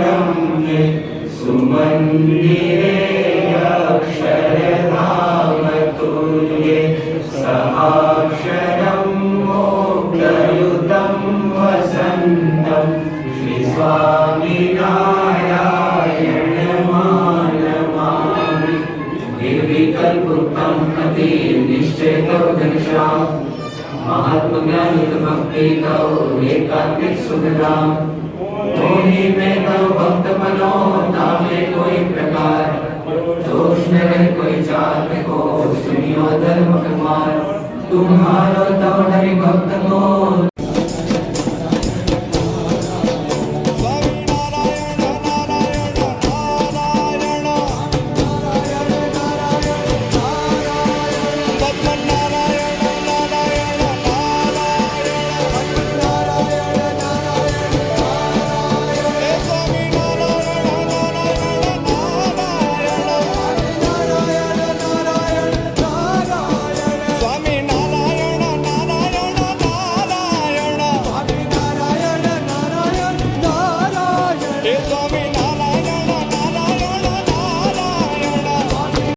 रम्ये सुमन्दिरे अक्षरधामतुल्ये सहाक्षरं मोक्षयुतं वसन्तं श्रीस्वामिनारायणमानमामि निर्विकल्पुत्तम् अति निश्चयतो घनश्याम महात्मज्ञानितमपि तौ एकाग्रिक सुखदाम तो ही में तौ भक्त बनो नामे कोई प्रकार। दोष न रहे कोई चाल को सुनियो धर्म कुमार। तुम्हारो तो तौ हरि भक्त